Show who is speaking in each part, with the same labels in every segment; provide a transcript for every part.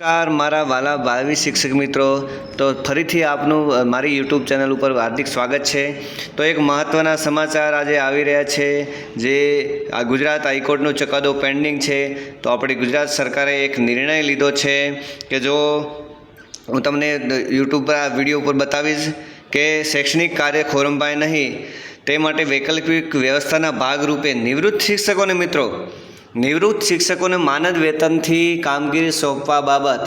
Speaker 1: નમસ્કાર, મારા વાલા ભાવિ શિક્ષક મિત્રો. તો ફરીથી આપનું મારી યુટ્યુબ ચેનલ ઉપર હાર્દિક સ્વાગત છે. તો એક મહત્ત્વના સમાચાર આજે આવી રહ્યા છે, જે આ ગુજરાત હાઈકોર્ટનો ચુકાદો પેન્ડિંગ છે. તો આપણી ગુજરાત સરકારે એક નિર્ણય લીધો છે કે જો હું તમને યુટ્યુબ પર આ વીડિયો ઉપર બતાવીશ કે શૈક્ષણિક કાર્ય ખોરંભાય નહીં, તે માટે વૈકલ્પિક વ્યવસ્થાના ભાગરૂપે નિવૃત્ત શિક્ષકોને મિત્રો નિવૃત્ત શિક્ષકોને માનદ વેતનથી કામગીરી સોંપવા બાબત.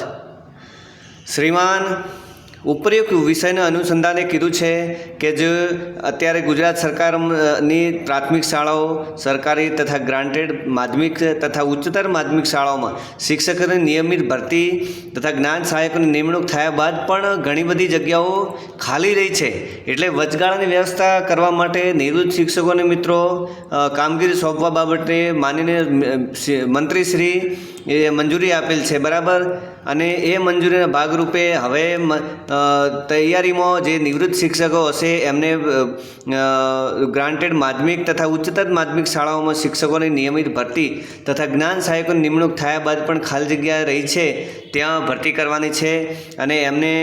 Speaker 1: શ્રીમાન ઉપરયુક્ત વિષયના અનુસંધાને કીધું છે કે જે અત્યારે ગુજરાત સરકારની પ્રાથમિક શાળાઓ, સરકારી તથા ગ્રાન્ટેડ માધ્યમિક તથા ઉચ્ચતર માધ્યમિક શાળાઓમાં શિક્ષકોની નિયમિત ભરતી તથા જ્ઞાન સહાયકોની નિમણૂક થયા બાદ પણ ઘણી બધી જગ્યાઓ ખાલી રહી છે. એટલે વચગાળાની વ્યવસ્થા કરવા માટે નિવૃત્ત શિક્ષકોને મિત્રો કામગીરી સોંપવા બાબતે માનીને મંત્રીશ્રી એ મંજૂરી આપેલ છે, બરાબર? અને એ મંજૂરીના ભાગરૂપે હવે તૈયારીમાં જે નિવૃત્ત શિક્ષકો હશે, એમને ગ્રાન્ટેડ માધ્યમિક તથા ઉચ્ચતર માધ્યમિક શાળાઓમાં શિક્ષકોની નિયમિત ભરતી તથા જ્ઞાન સહાયકોની નિમણૂક થયા બાદ પણ ખાલી જગ્યા રહી છે, ત્યાં ભરતી કરવાની છે. અને એમને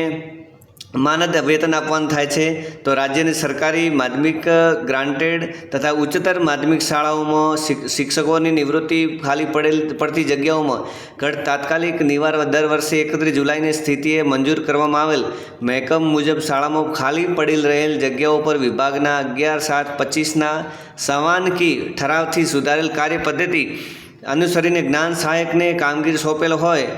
Speaker 1: માનદ વેતન આપવાનું થાય છે. તો રાજ્યની સરકારી માધ્યમિક ગ્રાન્ટેડ તથા ઉચ્ચતર માધ્યમિક શાળાઓમાં શિક્ષકોની નિવૃત્તિ ખાલી પડેલ, પડતી જગ્યાઓમાં ઘટ તાત્કાલિક નિવાર દર વર્ષે એકત્રીસ જુલાઈની સ્થિતિએ મંજૂર કરવામાં આવેલ. મહેકમ મુજબ શાળામાં ખાલી પડેલ રહેલ જગ્યાઓ પર વિભાગના અગિયાર સાત પચીસના સવાનકી ઠરાવથી સુધારેલ કાર્ય પદ્ધતિ અનુસરીને જ્ઞાન સહાયકને કામગીરી સોંપેલ હોય.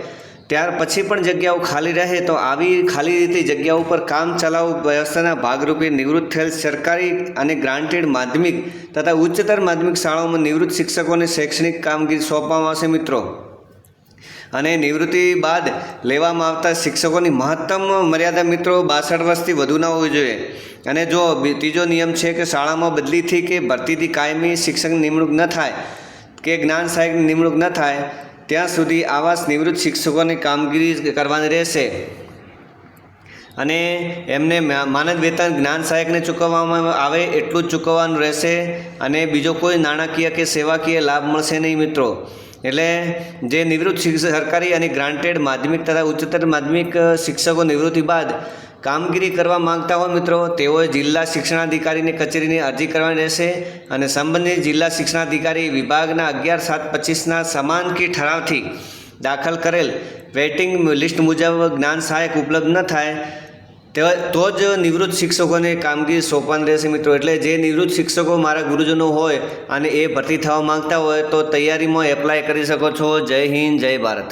Speaker 1: ત્યાર પછી પણ જગ્યાઓ ખાલી રહે તો આવી ખાલી રીતે જગ્યાઓ પર કામ ચલાવ વ્યવસ્થાના ભાગરૂપે નિવૃત્ત થયેલ સરકારી અને ગ્રાન્ટેડ માધ્યમિક તથા ઉચ્ચતર માધ્યમિક શાળાઓમાં નિવૃત્ત શિક્ષકોને શૈક્ષણિક કામગીરી સોંપવામાં આવશે મિત્રો. અને નિવૃત્તિ બાદ લેવામાં આવતા શિક્ષકોની મહત્તમ મર્યાદા મિત્રો બાસઠ વર્ષથી વધુ ન હોવી જોઈએ. અને જો ત્રીજો નિયમ છે કે શાળામાં બદલીથી કે ભરતીથી કાયમી શિક્ષકની નિમણૂક ન થાય, કે જ્ઞાન સહાયક નિમણૂક ન થાય ત્યાં સુધી આવાસ નિવૃત્ત શિક્ષકોની કામગીરી કરવાની રહેશે. અને એમને માનદ વેતન જ્ઞાન સહાયકને ચૂકવવામાં આવે એટલું જ ચૂકવવાનું રહેશે અને બીજો કોઈ નાણાકીય કે સેવાકીય લાભ મળશે નહીં મિત્રો. એટલે જે નિવૃત્ત શિક્ષક સરકારી અને ગ્રાન્ટેડ માધ્યમિક તથા ઉચ્ચતર માધ્યમિક શિક્ષકો નિવૃત્તિ બાદ કામગીરી કરવા માંગતા હોય મિત્રો તેઓએ જિલ્લા શિક્ષણાધિકારીની કચેરીની અરજી કરવાની રહેશે અને સંબંધિત જિલ્લા શિક્ષણાધિકારી વિભાગના અગિયાર સાત પચીસના સમાન કી ઠરાવથી દાખલ કરેલ વેઇટિંગ લિસ્ટ મુજબ જ્ઞાન સહાયક ઉપલબ્ધ ન થાય, તે જ નિવૃત્ત શિક્ષકોને કામગીરી સોંપવાની રહેશે મિત્રો. એટલે જે નિવૃત્ત શિક્ષકો મારા ગુરુજનો હોય અને એ ભરતી થવા માંગતા હોય, તો તૈયારીમાં એપ્લાય કરી શકો છો. જય હિન્દ, જય ભારત.